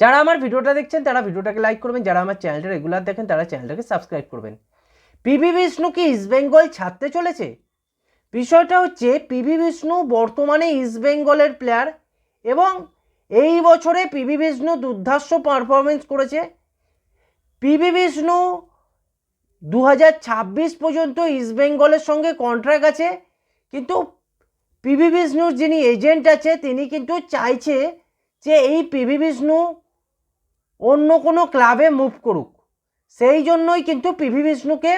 যারা আমার ভিডিওটা দেখছেন, তারা ভিডিওটাকে লাইক করবেন। যারা আমার চ্যানেলটা রেগুলার দেখেন, তারা চ্যানেলটাকে সাবস্ক্রাইব করবেন। পিবি বিষ্ণু কি ইস্টবেঙ্গল ছাড়তে চলেছে? বিষয়টা হচ্ছে পিবি বিষ্ণু বর্তমানে ইস্টবেঙ্গলের প্লেয়ার এবং এই বছরে পিবি বিষ্ণু দুর্ধর্ষ পারফরমেন্স করেছে। পিবি বিষ্ণু দু হাজার ছাব্বিশ পর্যন্ত ইস্টবেঙ্গলের সঙ্গে কন্ট্রাক্ট আছে। কিন্তু পিবি বিষ্ণুর যিনি এজেন্ট আছে, তিনি কিন্তু চাইছে যে এই পিবি বিষ্ণু অন্য কোনো ক্লাবে মুভ করুক। সেই জন্যই কিন্তু পিভি বিষ্ণুকে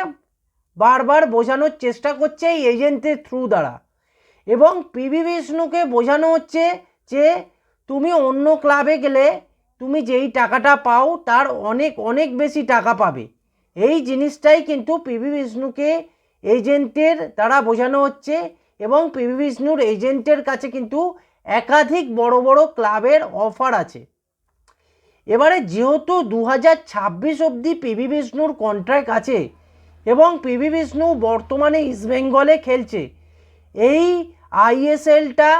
বারবার বোঝানোর চেষ্টা করছে এই এজেন্টের থ্রু দ্বারা। এবং পিভি বিষ্ণুকে বোঝানো হচ্ছে যে তুমি অন্য ক্লাবে গেলে তুমি যেই টাকাটা পাও তার অনেক অনেক বেশি টাকা পাবে। এই জিনিসটাই কিন্তু পিভি বিষ্ণুকে এজেন্টের দ্বারা বোঝানো হচ্ছে এবং পিভি বিষ্ণুর এজেন্টের কাছে কিন্তু একাধিক বড় বড় ক্লাবের অফার আছে। এবারে যেহেতু দু হাজার ছাব্বিশ অবধি পিভি বিষ্ণুর কন্ট্রাক্ট আছে এবং পিভি বিষ্ণু বর্তমানে ইস্টবেঙ্গলে খেলছে, এই আইএসএলটা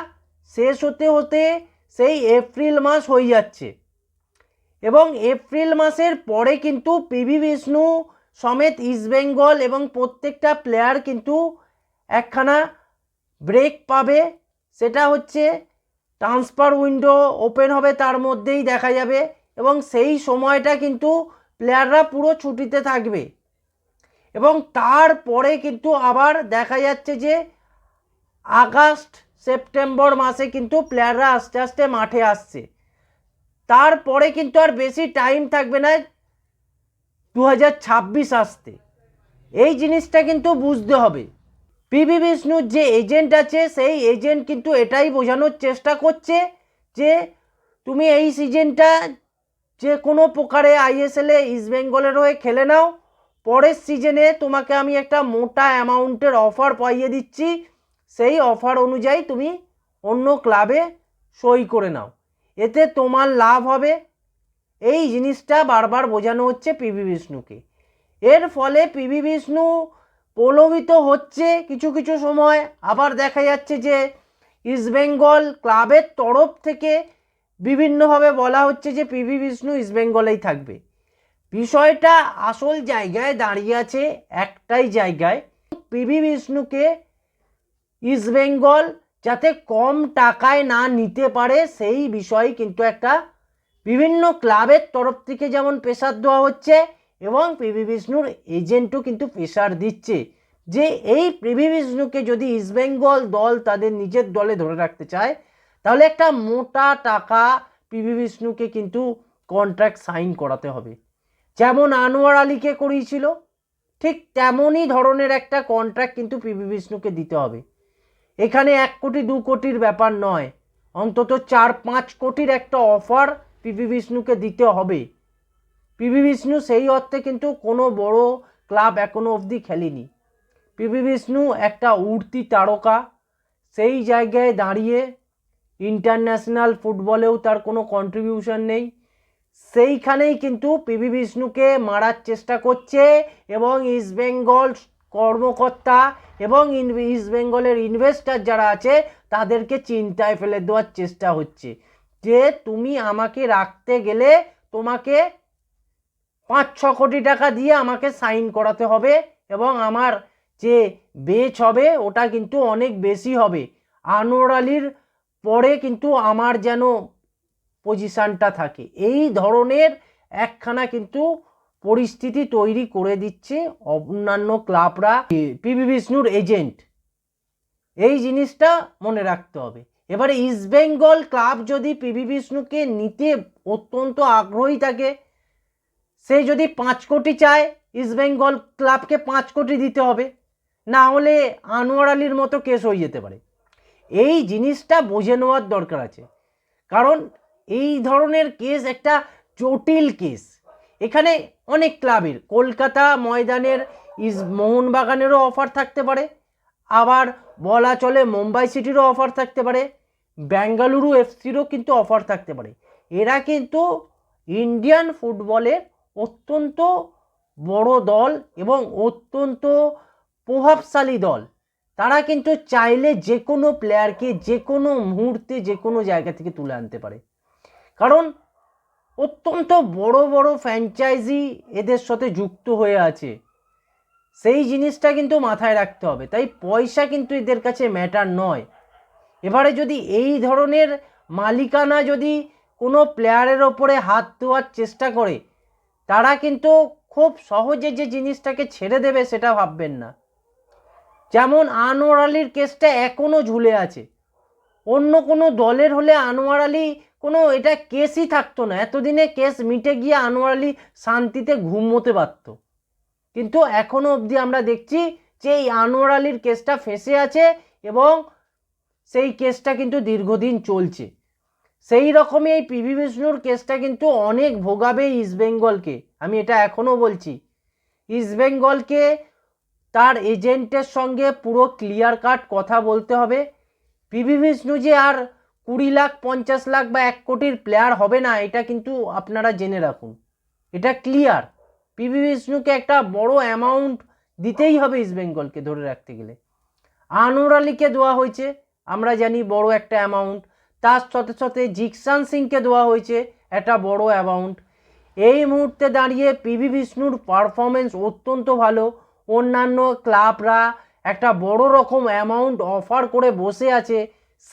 শেষ হতে হতে সেই এপ্রিল মাস হয়ে যাচ্ছে। এবং এপ্রিল মাসের পরে কিন্তু পিভি বিষ্ণু সমেত ইস্টবেঙ্গল এবং প্রত্যেকটা প্লেয়ার কিন্তু একখানা ব্রেক পাবে, সেটা হচ্ছে ট্রান্সফার উইন্ডো ওপেন হবে, তার মধ্যেই দেখা যাবে। এবং সেই সময়টা কিন্তু প্লেয়াররা পুরো ছুটিতে থাকবে। এবং তারপরে কিন্তু আবার দেখা যাচ্ছে যে আগস্ট, সেপ্টেম্বর মাসে কিন্তু প্লেয়াররা আস্তে আস্তে মাঠে আসছে। তারপরে কিন্তু আর বেশি টাইম থাকবে না দু হাজার ছাব্বিশ আসতে। এই জিনিসটা কিন্তু বুঝতে হবে। পিভি বিষ্ণুর যে এজেন্ট আছে, সেই এজেন্ট কিন্তু এটাই বোঝানোর চেষ্টা করছে যে তুমি এই সিজনটা যে কোনো প্রকারে আইএসএলে ইস্টবেঙ্গলের হয়ে খেলে নাও। পরের সিজনে তোমাকে আমি একটা মোটা অ্যামাউন্টের অফার পাইয়ে দিচ্ছি। সেই অফার অনুযায়ী তুমি অন্য ক্লাবে সই করে নাও। এতে তোমার লাভ হবে। এই জিনিসটা বারবার বোঝানো হচ্ছে পিভি বিষ্ণুকে এর ফলে পিভি বিষ্ণু প্রলোভিত হচ্ছে কিছু কিছু সময়। আবার দেখা যাচ্ছে যে ইস্টবেঙ্গল ক্লাবের তরফ থেকে বিভিন্নভাবে বলা হচ্ছে যে পিভি বিষ্ণু ইস্টবেঙ্গলেই থাকবে। বিষয়টা আসল জায়গায় দাঁড়িয়ে আছে, একটাই জায়গায়। পিভি বিষ্ণুকে ইস্টবেঙ্গল যাতে কম টাকায় না নিতে পারে, সেই বিষয়ে কিন্তু একটা বিভিন্ন ক্লাবের তরফ থেকে যেমন প্রেশার দেওয়া হচ্ছে এবং পিভি বিষ্ণুর এজেন্টও কিন্তু প্রেশার দিচ্ছে যে এই পিভি বিষ্ণুকে যদি ইস্টবেঙ্গল দল তাদের নিজের দলে ধরে রাখতে চায় তাহলে একটা মোটা টাকা পিভি বিষ্ণুকে কিন্তু কন্ট্রাক্ট সাইন করাতে হবে। যেমন আনোয়ার আলীকে করিয়েছিল, ঠিক তেমনই ধরনের একটা কন্ট্রাক্ট কিন্তু পিভি বিষ্ণুকে দিতে হবে। এখানে এক কোটি, দু কোটির ব্যাপার নয়, অন্তত চার, পাঁচ কোটির একটা অফার পিভি বিষ্ণুকে দিতে হবে। পিভি বিষ্ণু সেই অর্থে কিন্তু কোনো বড় ক্লাব এখনও অবধি খেলেনি। পিভি বিষ্ণু একটা উঠতি তারকা, সেই জায়গায় দাঁড়িয়ে ইন্টারন্যাশনাল ফুটবলেও তার কোনো কন্ট্রিবিউশন নেই। সেইখানেই কিন্তু পিভি বিষ্ণুকে মারার চেষ্টা করছে এবং ইস্টবেঙ্গল কর্মকর্তা এবং ইস্টবেঙ্গলের ইনভেস্টার যারা আছে, তাদেরকে চিন্তায় ফেলে দেওয়ার চেষ্টা হচ্ছে যে তুমি আমাকে রাখতে গেলে তোমাকে পাঁচ ছ কোটি টাকা দিয়ে আমাকে সাইন করাতে হবে এবং আমার যে বেচ হবে, ওটা কিন্তু অনেক বেশি হবে। আনোয়ার আলীর পরে কিন্তু আমার যেন পজিশানটা থাকে। এই ধরনের একখানা কিন্তু পরিস্থিতি তৈরি করে দিচ্ছে অন্যান্য ক্লাবরা। পিবি বিষ্ণুর এজেন্ট। এই জিনিসটা মনে রাখতে হবে। এবারে ইস্টবেঙ্গল ক্লাব যদি পিবি বিষ্ণুকে নিতে অত্যন্ত আগ্রহী থাকে, সে যদি পাঁচ কোটি চায় ইস্টবেঙ্গল ক্লাবকে পাঁচ কোটি দিতে হবে। না হলে আনোয়ার আলীর মতো কেস হয়ে যেতে পারে। এই জিনিসটা বুঝে নেওয়ার দরকার আছে। কারণ এই ধরনের কেস একটা জটিল কেস। এখানে অনেক ক্লাবের, কলকাতা ময়দানের, ইস মোহনবাগানেরও অফার থাকতে পারে, আবার বলা চলে মুম্বাই সিটিরও অফার থাকতে পারে বেঙ্গালুরু এফসিরও কিন্তু অফার থাকতে পারে। এরা কিন্তু ইন্ডিয়ান ফুটবলের অত্যন্ত বড় দল এবং অত্যন্ত প্রভাবশালী দল। তারা কিন্তু চাইলে যে কোনো প্লেয়ারকে যে কোনো মুহূর্তে, যে কোনো জায়গা থেকে তুলে আনতে পারে। কারণ অত্যন্ত বড় বড় ফ্র্যাঞ্চাইজি এদের সাথে যুক্ত হয়ে আছে। সেই জিনিসটা কিন্তু মাথায় রাখতে হবে। তাই পয়সা কিন্তু এদের কাছে ম্যাটার নয়। এবারে যদি এই ধরনের মালিকানা যদি কোনো প্লেয়ারের ওপরে হাত দেওয়ার চেষ্টা করে, তারা কিন্তু খুব সহজে যে জিনিসটাকে ছেড়ে দেবে সেটা ভাববেন না। যেমন আনোয়ার আলীর কেসটা এখনও ঝুলে আছে। অন্য কোনো দলের হলে আনোয়ার আলী কোনো এটা কেসই থাকতো না। এতদিনে কেস মিটে গিয়ে আনোয়ার আলী শান্তিতে ঘুমোতে পারত। কিন্তু এখনও অবধি আমরা দেখছি যে এই আনোয়ার আলীর কেসটা ফেঁসে আছে এবং সেই কেসটা কিন্তু দীর্ঘদিন চলছে। সেই রকমই এই পিভি বিষ্ণুর কেসটা কিন্তু অনেক ভোগাবে ইস্টবেঙ্গলকে আমি এটা এখনও বলছি। ইস্টবেঙ্গলকে তার এজেন্টের সঙ্গে পুরো ক্লিয়ার কাট কথা বলতে হবে। পিভি বিষ্ণু যে আর কুড়ি লাখ, পঞ্চাশ লাখ বা এক কোটির প্লেয়ার হবে না, এটা কিন্তু আপনারা জেনে রাখুন। এটা ক্লিয়ার পিভি বিষ্ণুকে একটা বড় অ্যামাউন্ট দিতেই হবে ইস্টবেঙ্গলকে ধরে রাখতে গেলে। আনোয়ার আলীকে দেওয়া হয়েছে, আমরা জানি বড় একটা অ্যামাউন্ট তার সাথে সাথে জিকসান সিংকে দেওয়া হয়েছে একটা বড় অ্যামাউন্ট এই মুহূর্তে দাঁড়িয়ে পিভি বিষ্ণুর পারফরমেন্স অত্যন্ত ভালো। অন্যান্য ক্লাবরা একটা বড় রকম অ্যামাউন্ট অফার করে বসে আছে,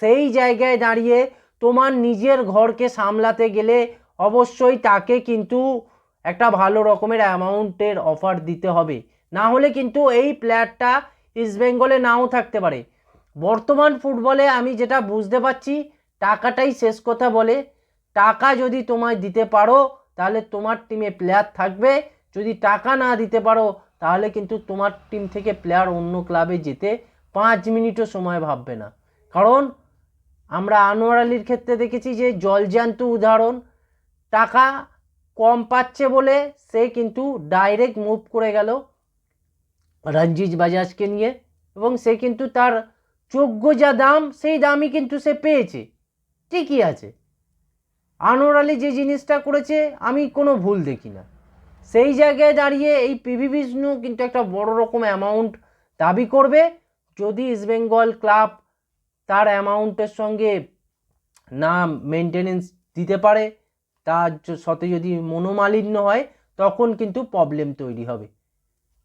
সেই জায়গায় দাঁড়িয়ে তোমার নিজের ঘরকে সামলাতে গেলে অবশ্যই তাকে কিন্তু একটা ভালো রকমের অ্যামাউন্টের অফার দিতে হবে। না হলে কিন্তু এই প্লেয়ারটা ইস্টবেঙ্গলে নাও থাকতে পারে। বর্তমান ফুটবলে আমি যেটা বুঝতে পারছি, টাকাটাই শেষ কথা বলে, টাকা যদি তোমায় দিতে পারো, তাহলে তোমার টিমে প্লেয়ার থাকবে। যদি টাকা না দিতে পারো তাহলে কিন্তু তোমার টিম থেকে প্লেয়ার অন্য ক্লাবে যেতে পাঁচ মিনিটও সময় ভাববে না। কারণ আমরা আনোয়ার আলীর ক্ষেত্রে দেখেছি যে জলজান্ত উদাহরণ, টাকা কম পাচ্ছে বলে সে কিন্তু ডাইরেক্ট মুভ করে গেল রঞ্জিত বাজাজকে নিয়ে এবং সে কিন্তু তার যোগ্য যা দাম, সেই দামই কিন্তু সে পেয়েছে। ঠিকই আছে। আনোয়ার আলী যে জিনিসটা করেছে, আমি কোনো ভুল দেখি না। সেই জায়গায় দাঁড়িয়ে এই পিভি বিষ্ণু কিন্তু একটা বড় রকম অ্যামাউন্ট দাবি করবে। যদি ইস্টবেঙ্গল ক্লাব তার অ্যামাউন্টের সঙ্গে না মেনটেনেন্স দিতে পারে, তার সাথে যদি মনোমালিন্য হয়, তখন কিন্তু প্রবলেম তৈরি হবে।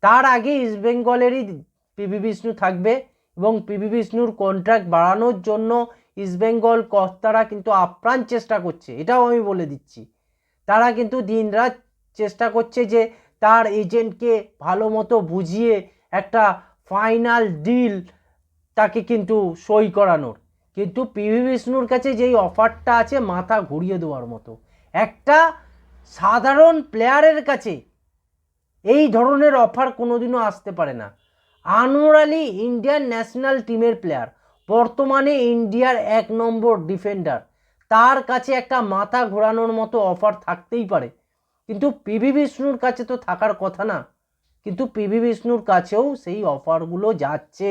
তার আগে ইস্টবেঙ্গলেরই পিভি বিষ্ণু থাকবে এবং পিভি বিষ্ণুর কন্ট্রাক্ট বাড়ানোর জন্য ইস্টবেঙ্গল কর্তারা কিন্তু আপ্রাণ চেষ্টা করছে। এটাও আমি বলে দিচ্ছি। তারা কিন্তু দিনরাত চেষ্টা করছে যে তার এজেন্টকে ভালো মতো বুঝিয়ে একটা ফাইনাল ডিল তাকে কিন্তু সই করানোর। কিন্তু পিভি বিষ্ণুর কাছে যেই অফারটা আছে মাথা ঘুরিয়ে দেওয়ার মতো। একটা সাধারণ প্লেয়ারের কাছে এই ধরনের অফার কোনোদিনও আসতে পারে না। আনোয়ার আলী ইন্ডিয়ান ন্যাশনাল টিমের প্লেয়ার, বর্তমানে ইন্ডিয়ার এক নম্বর ডিফেন্ডার। তার কাছে একটা মাথা ঘোরানোর মতো অফার থাকতেই পারে। কিন্তু পিভি বিষ্ণুর কাছে তো থাকার কথা না। কিন্তু পিভি বিষ্ণুর কাছেও সেই অফারগুলো যাচ্ছে।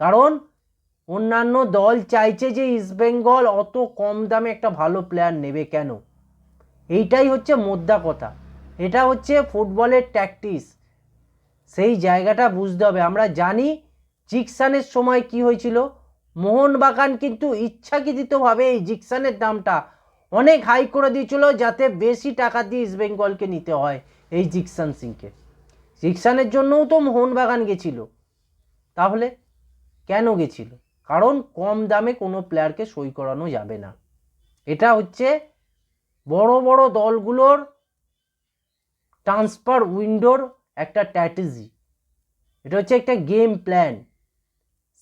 কারণ অন্যান্য দল চাইছে যে ইস্টবেঙ্গল অত কম দামে একটা ভালো প্লেয়ার নেবে কেন? এইটাই হচ্ছে মোদ্দা কথা। এটা হচ্ছে ফুটবলের ট্যাকটিস সেই জায়গাটা বুঝতে হবে। আমরা জানি জিকসানের সময় কি হয়েছিল। মোহনবাগান কিন্তু ইচ্ছাকৃতভাবে এই জিকসানের দামটা অনেক হাই করে দিয়েছিল যাতে বেশি টাকা দিয়ে ইস্টবেঙ্গলকে নিতে হয় এই জিকসান সিংকে জিকসানের জন্যও তো মোহনবাগান গেছিল। তাহলে কেন গেছিল? কারণ কম দামে কোনো প্লেয়ারকে সই করানো যাবে না। এটা হচ্ছে বড় বড় দলগুলোর ট্রান্সফার উইন্ডোর একটা স্ট্র্যাটেজি এটা হচ্ছে একটা গেম প্ল্যান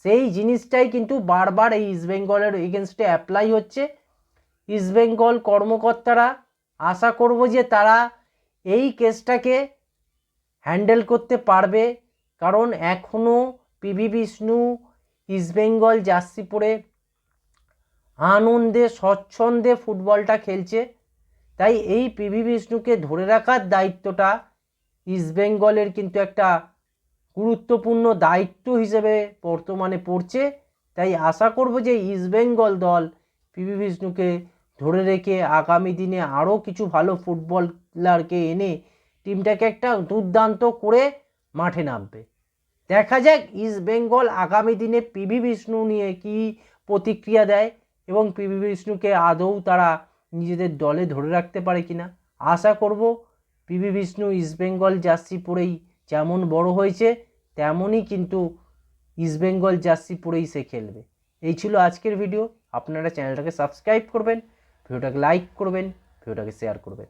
সেই জিনিসটাই কিন্তু বারবার এই ইস্টবেঙ্গলের এগেনস্টে অ্যাপ্লাই হচ্ছে। ইস্টবেঙ্গল কর্মকর্তারা আশা করব যে তারা এই কেসটাকে হ্যান্ডেল করতে পারবে। কারণ এখনও পিভি বিষ্ণু ইস্টবেঙ্গল জার্সি পরে আনন্দে, স্বচ্ছন্দে ফুটবলটা খেলছে। তাই এই পিভি বিষ্ণুকে ধরে রাখার দায়িত্বটা ইস্টবেঙ্গলের কিন্তু একটা গুরুত্বপূর্ণ দায়িত্ব হিসেবে বর্তমানে পড়ছে। তাই আশা করব যে ইস্টবেঙ্গল দল পিভি বিষ্ণুকে ধরে রেখে আগামী দিনে আরও কিছু ভালো ফুটবলারকে এনে টিমটাকে একটা দুর্দান্ত করে মাঠে নামবে। দেখা যাক ইস্টবেঙ্গল আগামী দিনে পিভি বিষ্ণু নিয়ে কি প্রতিক্রিয়া দেয় এবং পিভি বিষ্ণুকে আদৌ তারা নিজেদের দলে ধরে রাখতে পারে কিনা। আশা করব পিভি বিষ্ণু ইস্টবেঙ্গল জার্সি পরেই যেমন বড় হয়েছে, তেমনই কিন্তু ইস্টবেঙ্গল জার্সি পরেই সে খেলবে। এই ছিল আজকের ভিডিও। আপনারা চ্যানেলটাকে সাবস্ক্রাইব করবেন। ভিডিওটাকে লাইক করবেন ভিডিওটাকে শেয়ার করবেন।